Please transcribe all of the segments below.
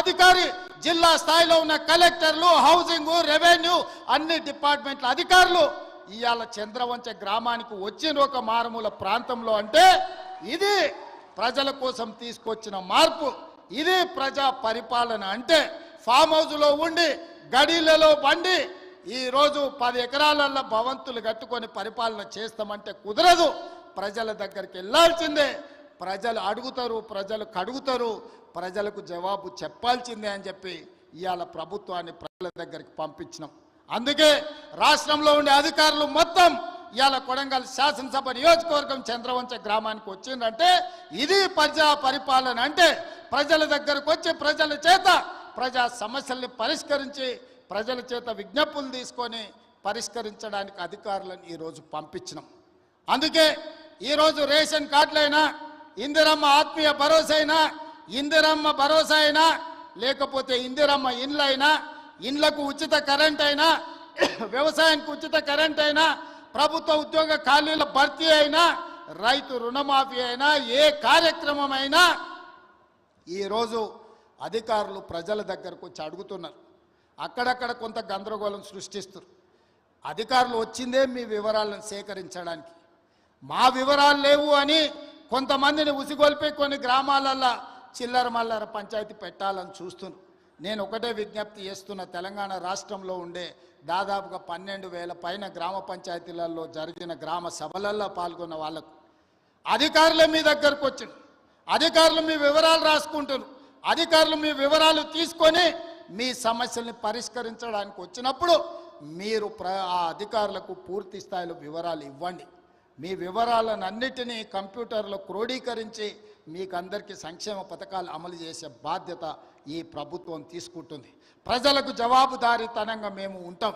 అధికారి జిల్లా స్థాయిలో ఉన్న కలెక్టర్లు హౌసింగ్ రెవెన్యూ అన్ని డిపార్ట్మెంట్ల అధికారులు ఇవాళ చంద్రవంచ గ్రామానికి వచ్చిన ఒక మారుమూల ప్రాంతంలో అంటే ఇది ప్రజల కోసం తీసుకొచ్చిన మార్పు. ఇది ప్రజా పరిపాలన అంటే ఫామ్ హౌస్లో ఉండి గడీలలో బండి ఈరోజు పది ఎకరాలల్లో భవంతులు కట్టుకొని పరిపాలన చేస్తామంటే కుదరదు. ప్రజల దగ్గరికి వెళ్ళాల్సిందే. ప్రజలు అడుగుతారు ప్రజలు కడుగుతారు ప్రజలకు జవాబు చెప్పాల్సిందే అని చెప్పి ఇవాళ ప్రభుత్వాన్ని ప్రజల దగ్గరికి పంపించినాం. అందుకే రాష్ట్రంలో ఉండే అధికారులు మొత్తం ఇవాళ కొడంగల్ శాసనసభ నియోజకవర్గం చంద్రవంచ గ్రామానికి వచ్చిందంటే ఇది ప్రజా పరిపాలన అంటే ప్రజల దగ్గరకు వచ్చి ప్రజల చేత ప్రజా సమస్యల్ని పరిష్కరించి ప్రజల చేత విజ్ఞప్తులు తీసుకొని పరిష్కరించడానికి అధికారులను ఈరోజు పంపించినాం. అందుకే ఈరోజు రేషన్ కార్డులైనా ఇందిరమ్మ ఆత్మీయ భరోసా అయినా ఇందిరమ్మ భరోసా అయినా లేకపోతే ఇందిరమ్మ ఇండ్లైనా ఇండ్లకు ఉచిత కరెంట్ అయినా వ్యవసాయానికి ఉచిత కరెంట్ అయినా ప్రభుత్వ ఉద్యోగ ఖాళీల భర్తీ అయినా రైతు రుణమాఫీ అయినా ఏ కార్యక్రమం అయినా ఈరోజు అధికారులు ప్రజల దగ్గరకు వచ్చి అడుగుతున్నారు. అక్కడక్కడ కొంత గందరగోళం సృష్టిస్తారు అధికారులు వచ్చిందే మీ వివరాలను సేకరించడానికి. మా వివరాలు లేవు అని కొంతమందిని ఉసిగొల్పి కొన్ని గ్రామాలల్లో చిల్లర మల్లర పంచాయతీ పెట్టాలని చూస్తును నేను ఒకటే విజ్ఞప్తి చేస్తున్న తెలంగాణ రాష్ట్రంలో ఉండే దాదాపుగా పన్నెండు వేల పైన గ్రామ పంచాయతీలలో జరిగిన గ్రామ సభలల్లో పాల్గొన్న వాళ్ళకు అధికారులు మీ దగ్గరకు వచ్చింది అధికారులు మీ వివరాలు రాసుకుంటారు అధికారులు మీ వివరాలు తీసుకొని మీ సమస్యల్ని పరిష్కరించడానికి వచ్చినప్పుడు మీరు ప్ర ఆ అధికారులకు పూర్తి స్థాయిలో వివరాలు ఇవ్వండి. మీ వివరాలను అన్నిటినీ కంప్యూటర్లో క్రోడీకరించి మీకు అందరికీ సంక్షేమ పథకాలు అమలు చేసే బాధ్యత ఈ ప్రభుత్వం తీసుకుంటుంది. ప్రజలకు జవాబుదారీతనంగా మేము ఉంటాం.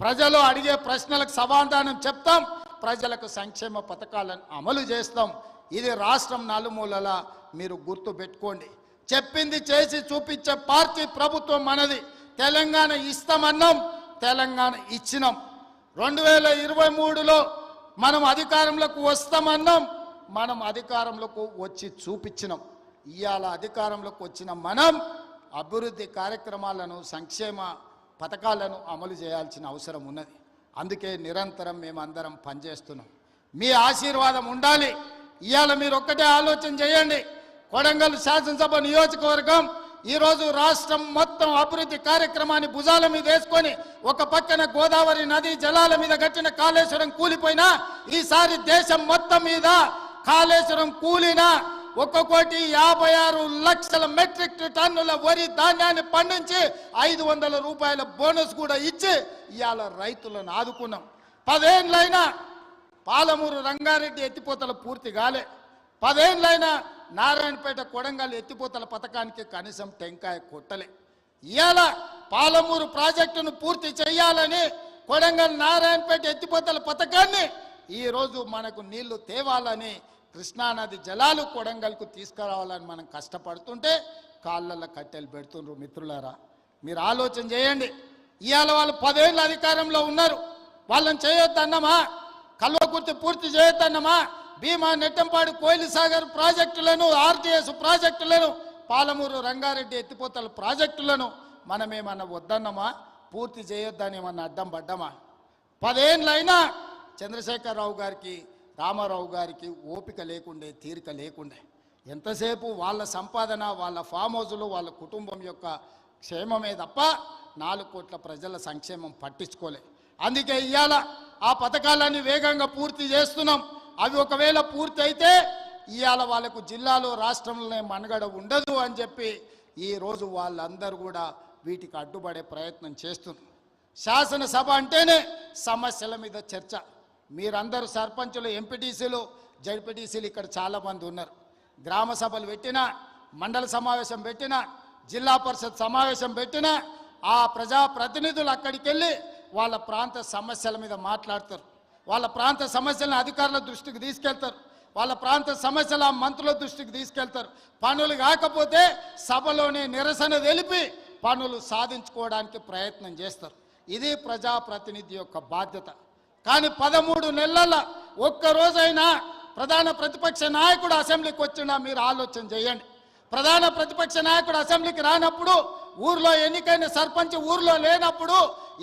ప్రజలు అడిగే ప్రశ్నలకు సమాధానం చెప్తాం. ప్రజలకు సంక్షేమ పథకాలను అమలు చేస్తాం. ఇది రాష్ట్రం నలుమూలల మీరు గుర్తు పెట్టుకోండి. చెప్పింది చేసి చూపించే పార్టీ ప్రభుత్వం మనది. తెలంగాణ ఇస్తామన్నాం. తెలంగాణ ఇచ్చినాం. రెండు వేల ఇరవై మూడులో మనం అధికారంలోకి వస్తామన్నాం. మనం అధికారంలోకి వచ్చి చూపించినాం. ఇవాళ అధికారంలోకి వచ్చిన మనం అభివృద్ధి కార్యక్రమాలను సంక్షేమ పథకాలను అమలు చేయాల్సిన అవసరం ఉన్నది. అందుకే నిరంతరం మేమందరం పనిచేస్తున్నాం. మీ ఆశీర్వాదం ఉండాలి. ఇవాళ మీరు ఒక్కటే ఆలోచన చేయండి. కొడంగల్ శాసనసభ నియోజకవర్గం ఈరోజు రాష్ట్రం మొత్తం అభివృద్ధి కార్యక్రమాన్ని భుజాల మీద వేసుకొని ఒక పక్కన గోదావరి నది జలాల మీద కట్టిన కాళేశ్వరం కూలిపోయినా ఈసారి దేశం మొత్తం మీద కాళేశ్వరం కూలినా ఒక కోటి యాభై ఆరు లక్షల మెట్రిక్ టన్నుల వరి ధాన్యాన్ని పండించి ఐదు వందల రూపాయల బోనస్ కూడా ఇచ్చి ఇవాళ రైతులను ఆదుకున్నాం. పదేళ్ళైనా పాలమూరు రంగారెడ్డి ఎత్తిపోతల పూర్తి కాలే. పదేళ్ళైనా నారాయణపేట కొడంగల్ ఎత్తిపోతల పథకానికి కనీసం టెంకాయ కొట్టలే. ఇవాళ పాలమూరు ప్రాజెక్టును పూర్తి చేయాలని కొడంగల్ నారాయణపేట ఎత్తిపోతల పథకాన్ని ఈరోజు మనకు నీళ్ళు తేవాలని కృష్ణానది జలాలు కొడంగల్కు తీసుకురావాలని మనం కష్టపడుతుంటే కాళ్ళల్లో కట్టెలు పెడుతుండ్రు మిత్రులారా. మీరు ఆలోచన చేయండి. ఇవాళ వాళ్ళు పదేళ్ళు అధికారంలో ఉన్నారు. వాళ్ళని చేయొద్దన్నమా? కల్వకుర్తి పూర్తి చేయొద్దన్నమా? భీమా నెట్టంపాడు కోయిలి సాగర్ ప్రాజెక్టులను ఆర్టీఎస్ ప్రాజెక్టులను పాలమూరు రంగారెడ్డి ఎత్తిపోతల ప్రాజెక్టులను మనమేమన్నా వద్దన్నమా? పూర్తి చేయొద్దని ఏమన్నా అడ్డం పడ్డమా? పదేళ్ళైనా చంద్రశేఖరరావు గారికి రామారావు గారికి ఓపిక లేకుండే తీరిక లేకుండే. ఎంతసేపు వాళ్ళ సంపాదన వాళ్ళ ఫామ్ హౌజులు వాళ్ళ కుటుంబం యొక్క క్షేమమే తప్ప నాలుగు కోట్ల ప్రజల సంక్షేమం పట్టించుకోలే. అందుకే ఇవాళ ఆ పథకాలన్నీ వేగంగా పూర్తి చేస్తున్నాం. అవి ఒకవేళ పూర్తి అయితే ఇవాళ వాళ్ళకు జిల్లాలో రాష్ట్రంలోనే మనుగడ ఉండదు అని చెప్పి ఈరోజు వాళ్ళందరూ కూడా వీటికి అడ్డుపడే ప్రయత్నం చేస్తున్నారు. శాసనసభ అంటేనే సమస్యల మీద చర్చ. మీరందరూ సర్పంచులు ఎంపీటీసీలు జడ్పీటీసీలు ఇక్కడ చాలామంది ఉన్నారు. గ్రామ సభలు పెట్టినా మండల సమావేశం పెట్టినా జిల్లా పరిషత్ సమావేశం పెట్టినా ఆ ప్రజా ప్రతినిధులు అక్కడికి వెళ్ళి వాళ్ళ ప్రాంత సమస్యల మీద మాట్లాడతారు. వాళ్ళ ప్రాంత సమస్యలను అధికారుల దృష్టికి తీసుకెళ్తారు. వాళ్ళ ప్రాంత సమస్యల మంత్రుల దృష్టికి తీసుకెళ్తారు. పనులు కాకపోతే సభలోనే నిరసన తెలిపి పనులు సాధించుకోవడానికి ప్రయత్నం చేస్తారు. ఇది ప్రజాప్రతినిధి యొక్క బాధ్యత. కానీ పదమూడు నెలల ఒక్క రోజైనా ప్రధాన ప్రతిపక్ష నాయకుడు అసెంబ్లీకి వచ్చినా మీరు ఆలోచన చేయండి. ప్రధాన ప్రతిపక్ష నాయకుడు అసెంబ్లీకి రానప్పుడు ఊర్లో ఎన్నికైన సర్పంచ్ ఊర్లో లేనప్పుడు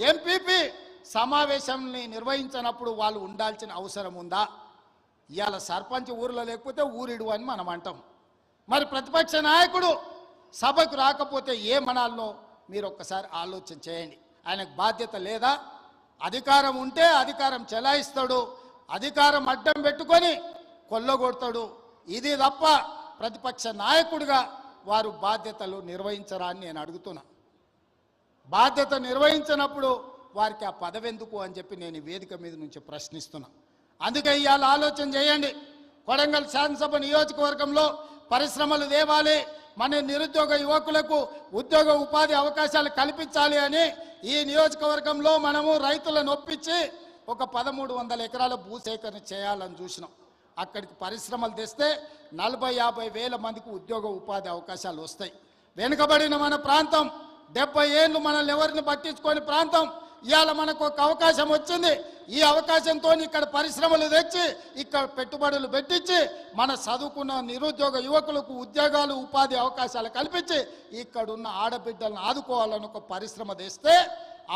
ఎంపీపీ సమావేశాన్ని నిర్వహించినప్పుడు వాళ్ళు ఉండాల్సిన అవసరం ఉందా? ఇవాళ సర్పంచ్ ఊర్లో లేకపోతే ఊరిడు అని మనం అంటాం. మరి ప్రతిపక్ష నాయకుడు సభకు రాకపోతే ఏమనాలనో మీరు ఒక్కసారి ఆలోచన చేయండి. ఆయనకు బాధ్యత లేదా? అధికారం ఉంటే అధికారం చెలాయిస్తాడు. అధికారం అడ్డం పెట్టుకొని కొల్లగొడతాడు. ఇది తప్ప ప్రతిపక్ష నాయకుడిగా వారు బాధ్యతలు నిర్వహించరా అని నేను అడుగుతున్నా. బాధ్యత నిర్వహించినప్పుడు వారికి ఆ పదవి ఎందుకు అని చెప్పి నేను ఈ వేదిక మీద నుంచి ప్రశ్నిస్తున్నా. అందుకే ఇవాళ ఆలోచన చేయండి. కొడంగల్ శాసనసభ నియోజకవర్గంలో పరిశ్రమలు తేవాలి మన నిరుద్యోగ యువకులకు ఉద్యోగ ఉపాధి అవకాశాలు కల్పించాలి అని ఈ నియోజకవర్గంలో మనము రైతులను ఒప్పించి ఒక పదమూడు వందల ఎకరాల భూసేకరణ చేయాలని చూసినాం. అక్కడికి పరిశ్రమలు తెస్తే నలభై యాభై వేల మందికి ఉద్యోగ ఉపాధి అవకాశాలు వస్తాయి. వెనుకబడిన మన ప్రాంతం డెబ్బై ఏళ్ళు మనల్ని ఎవరిని పట్టించుకొని ప్రాంతం ఇవాళ మనకు ఒక అవకాశం వచ్చింది. ఈ అవకాశంతో ఇక్కడ పరిశ్రమలు తెచ్చి ఇక్కడ పెట్టుబడులు పెట్టించి మన చదువుకున్న నిరుద్యోగ యువకులకు ఉద్యోగాలు ఉపాధి అవకాశాలు కల్పించి ఇక్కడున్న ఆడబిడ్డలను ఆదుకోవాలని ఒక పరిశ్రమ తెస్తే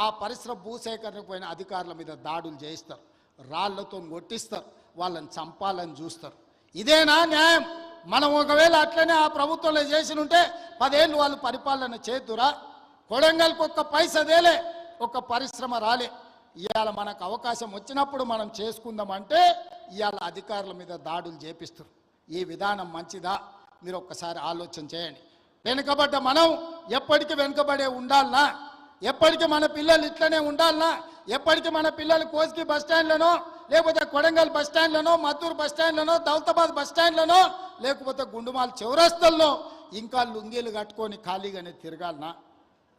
ఆ పరిశ్రమ భూసేకరణకు పోయిన అధికారుల మీద దాడులు చేయిస్తారు. రాళ్ళతో కొట్టిస్తారు. వాళ్ళని చంపాలని చూస్తారు. ఇదేనా న్యాయం? మనం ఒకవేళ అట్లనే ఆ ప్రభుత్వంలో చేసి ఉంటే పదేళ్ళు వాళ్ళు పరిపాలన చేతురా కొడంగల్కి ఒక్క పైసదేలే ఒక పరిశ్రమ రాలే. ఇవాళ మనకు అవకాశం వచ్చినప్పుడు మనం చేసుకుందామంటే ఇవాళ అధికారుల మీద దాడులు చేపిస్తారు. ఈ విధానం మంచిదా? మీరు ఒక్కసారి ఆలోచన చేయండి. వెనుకబడ్డ మనం ఎప్పటికీ వెనుకబడే ఉండాలనా? ఎప్పటికీ మన పిల్లలు ఇట్లనే ఉండాలనా? ఎప్పటికీ మన పిల్లలు కోసికి బస్ స్టాండ్లనో లేకపోతే కొడంగల్ బస్ స్టాండ్లనో మద్దూరు బస్ స్టాండ్లనో దౌలతాబాద్ బస్ స్టాండ్లనో లేకపోతే గుండుమాల్ చౌరస్తల్లో ఇంకా లుంగీలు కట్టుకొని ఖాళీగానే తిరగాలనా?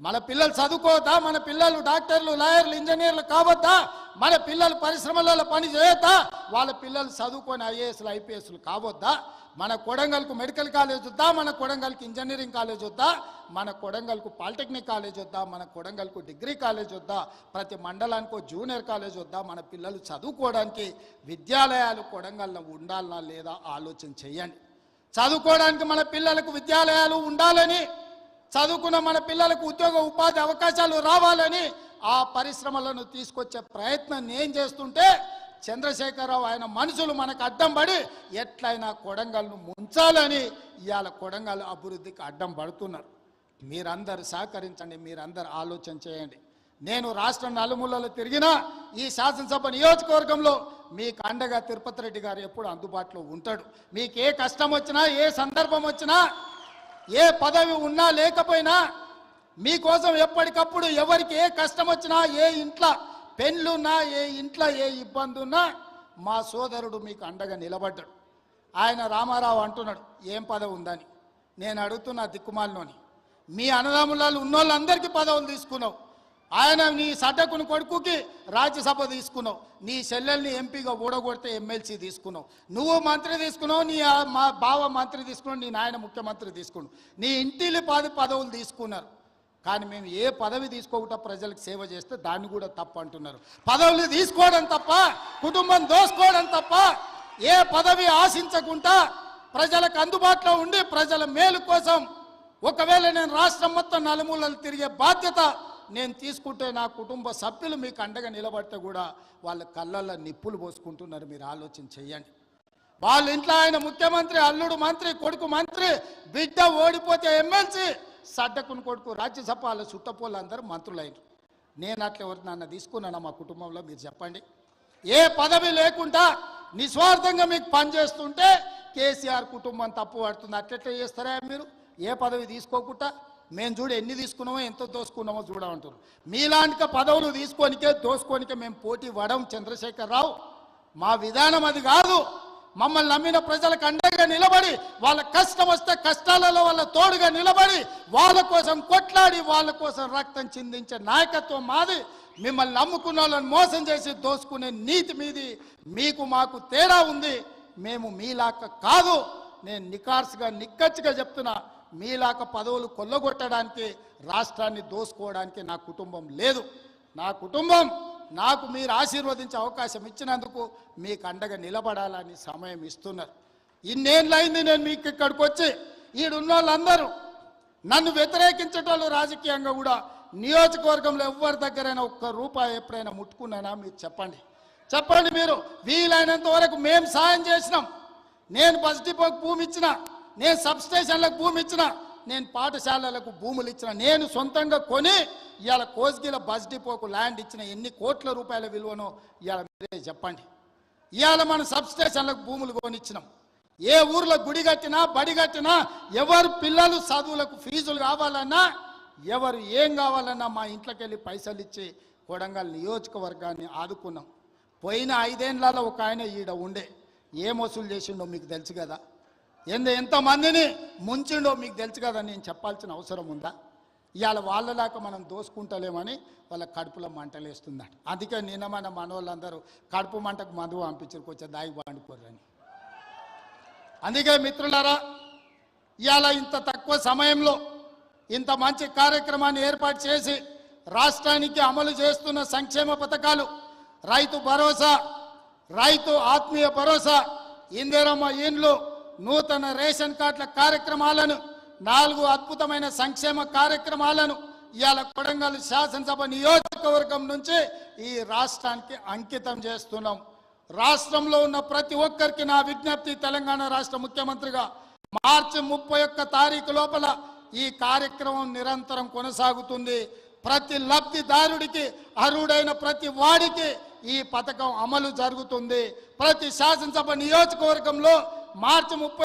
మన పిల్లలు చదువుకోవద్దా? మన పిల్లలు డాక్టర్లు లాయర్లు ఇంజనీర్లు కావద్దా? మన పిల్లలు పరిశ్రమలలో పని చేయొద్దా? వాళ్ళ పిల్లలు చదువుకొని ఐఏఎస్లు ఐపీఎస్లు కావద్దా? మన కొడంగల్కు మెడికల్ కాలేజ్ వద్దా? మన కొడంగల్కి ఇంజనీరింగ్ కాలేజ్ వద్దా? మన కొడంగల్కు పాలిటెక్నిక్ కాలేజ్ వద్దా? మన కొడంగల్కు డిగ్రీ కాలేజ్ వద్దా? ప్రతి మండలానికి జూనియర్ కాలేజ్ వద్దా? మన పిల్లలు చదువుకోవడానికి విద్యాలయాలు కొడంగల్లో ఉండాలనా లేదా ఆలోచన చేయండి. చదువుకోవడానికి మన పిల్లలకు విద్యాలయాలు ఉండాలని చదువుకున్న మన పిల్లలకు ఉద్యోగ ఉపాధి అవకాశాలు రావాలని ఆ పరిశ్రమలను తీసుకొచ్చే ప్రయత్నం నేను చేస్తుంటే చంద్రశేఖరరావు ఆయన మనుషులు మనకు అడ్డం పడి ఎట్లయినా కొడంగల్ను ముంచాలని ఇవాళ కొడంగల్ అభివృద్ధికి అడ్డం పడుతున్నారు. మీరందరూ సహకరించండి మీరందరూ ఆలోచన చేయండి. నేను రాష్ట్ర నలుమూలలో తిరిగినా ఈ శాసనసభ నియోజకవర్గంలో మీకు అండగా తిరుపతి రెడ్డి గారు ఎప్పుడు అందుబాటులో ఉంటాడు. మీకు ఏ కష్టం వచ్చినా ఏ సందర్భం వచ్చినా ఏ పదవి ఉన్నా లేకపోయినా మీకోసం ఎప్పటికప్పుడు ఎవరికి ఏ కష్టం వచ్చినా ఏ ఇంట్లో పెళ్ళున్నా ఏ ఇంట్లో ఏ ఇబ్బంది ఉన్నా మా సోదరుడు మీకు అండగా నిలబడ్డాడు. ఆయన రామారావు అంటున్నాడు ఏం పదవి ఉందని? నేను అడుగుతున్నా దిక్కుమాలలోని మీ అన్నదమ్ములాలు ఉన్నోళ్ళందరికీ పదవులు తీసుకున్నావు. ఆయన నీ సడ్డకుని కొడుకుకి రాజ్యసభ తీసుకున్నావు. నీ చెల్లెల్ని ఎంపీగా ఊడగొడితే ఎమ్మెల్సీ తీసుకున్నావు. నువ్వు మంత్రి తీసుకున్నావు నీ మా బావ మంత్రి తీసుకున్నావు నీ నాయన ముఖ్యమంత్రి తీసుకున్నావు. నీ ఇంటిలి పది పదవులు తీసుకున్నారు. కానీ మేము ఏ పదవి తీసుకోకుండా ప్రజలకు సేవ చేస్తే దాన్ని కూడా తప్పు అంటున్నారు. పదవులు తీసుకోవడం తప్ప కుటుంబం దోసుకోవడం తప్ప ఏ పదవి ఆశించకుండా ప్రజలకు అందుబాటులో ఉండి ప్రజల మేలు కోసం ఒకవేళ నేను రాష్ట్రం మొత్తం నలుమూలలు తిరిగే బాధ్యత నేను తీసుకుంటే నా కుటుంబ సభ్యులు మీకు అండగా నిలబడితే కూడా వాళ్ళ కళ్ళల్లో నిప్పులు పోసుకుంటున్నారు. మీరు ఆలోచన చెయ్యండి. వాళ్ళ ఇంట్లో ఆయన ముఖ్యమంత్రి అల్లుడు మంత్రి కొడుకు మంత్రి బిడ్డ ఓడిపోతే ఎమ్మెల్సీ సడ్డకుని కొడుకు రాజ్యసభ వాళ్ళ చుట్టపోళ్ళు అందరూ మంత్రులైన నేను అట్లా ఎవరు నన్ను తీసుకున్నాను మా కుటుంబంలో? మీరు చెప్పండి. ఏ పదవి లేకుండా నిస్వార్థంగా మీకు పనిచేస్తుంటే కేసీఆర్ కుటుంబం తప్పు పడుతుంది అట్లెట్లా చేస్తారా మీరు? ఏ పదవి తీసుకోకుండా మేము చూడు ఎన్ని తీసుకున్నామో ఎంత దోసుకున్నామో చూడమంటారు మీలాంటి పదవులు తీసుకోనికే దోసుకోనికే మేము పోటీ వడం చంద్రశేఖరరావు. మా విధానం అది కాదు. మమ్మల్ని నమ్మిన ప్రజలకు అండగా నిలబడి వాళ్ళ కష్టం వస్తే కష్టాలలో వాళ్ళ తోడుగా నిలబడి వాళ్ళ కోసం కొట్లాడి వాళ్ళ కోసం రక్తం చిందించే నాయకత్వం మాది. మిమ్మల్ని నమ్ముకున్న వాళ్ళని మోసం చేసి దోసుకునే నీతి మీది. మీకు మాకు తేడా ఉంది. మేము మీలాక కాదు. నేను నికార్స్గా నిక్కచ్చిగా చెప్తున్నా. మీలాక పదవులు కొల్లగొట్టడానికి రాష్ట్రాన్ని దోసుకోవడానికి నా కుటుంబం లేదు. నా కుటుంబం నాకు మీరు ఆశీర్వదించే అవకాశం ఇచ్చినందుకు మీకు అండగా నిలబడాలని సమయం ఇస్తున్నారు. ఇన్నేళ్ళైంది నేను మీకు ఇక్కడికి వచ్చి ఈడున్న వాళ్ళందరూ నన్ను వ్యతిరేకించేటోళ్ళు రాజకీయంగా కూడా నియోజకవర్గంలో ఎవరి దగ్గరైనా ఒక్క రూపాయి ఎప్పుడైనా ముట్టుకున్నానా మీరు చెప్పండి. చెప్పండి మీరు వీలైనంత వరకు మేము సాయం చేసినాం. నేను బస్ డిపోకి భూమి ఇచ్చినా నేను సబ్స్టేషన్లకు భూమి ఇచ్చిన నేను పాఠశాలలకు భూములు ఇచ్చిన నేను సొంతంగా కొని ఇవాళ కోస్గిల బస్ డిపోకు ల్యాండ్ ఇచ్చిన ఎన్ని కోట్ల రూపాయల విలువనో ఇవాళ మీరే చెప్పండి. ఇవాళ మన సబ్ స్టేషన్లకు భూములు కొనిచ్చినాం. ఏ ఊర్లో గుడి కట్టినా బడి కట్టినా ఎవరు పిల్లలు చదువులకు ఫీజులు కావాలన్నా ఎవరు ఏం కావాలన్నా మా ఇంట్లోకి వెళ్ళి పైసలు ఇచ్చి కొడంగల్ నియోజకవర్గాన్ని ఆదుకున్నాం. పోయిన ఐదేళ్ళలో ఒక ఆయన ఈడ ఉండే. ఏం వసూలు చేసిండో మీకు తెలుసు కదా. ఎంత ఎంతమందిని ముంచిండో మీకు తెలుసు కదా నేను చెప్పాల్సిన అవసరం ఉందా? ఇవాళ వాళ్ళలాగా మనం దోసుకుంటలేమని వాళ్ళ కడుపులో మంటలేస్తుందట. అందుకే నిన్న మన మనవాళ్ళందరూ కడుపు మంటకు మందు పంపించారు కొంచెం దాగి పండుకోరని అందుకే మిత్రులారా ఇవాళ ఇంత తక్కువ సమయంలో ఇంత మంచి కార్యక్రమాన్ని ఏర్పాటు చేసి రాష్ట్రానికి అమలు చేస్తున్న సంక్షేమ పథకాలు రైతు భరోసా రైతు ఆత్మీయ భరోసా ఇందిరమ్మ ఇండ్లు నూతన రేషన్ కార్డుల కార్యక్రమాలను నాలుగు అద్భుతమైన సంక్షేమ కార్యక్రమాలను ఇవాళ కొడంగల్ శాసనసభ నియోజకవర్గం నుంచి ఈ రాష్ట్రానికి అంకితం చేస్తున్నాం. రాష్ట్రంలో ఉన్న ప్రతి ఒక్కరికి నా విజ్ఞప్తి తెలంగాణ రాష్ట్ర ముఖ్యమంత్రిగా మార్చి ముప్పై ఒక్క తారీఖు లోపల ఈ కార్యక్రమం నిరంతరం కొనసాగుతుంది. ప్రతి లబ్ధిదారుడికి అర్హుడైన ప్రతి వాడికి ఈ పథకం అమలు జరుగుతుంది. ప్రతి శాసనసభ నియోజకవర్గంలో మార్చి ముప్పై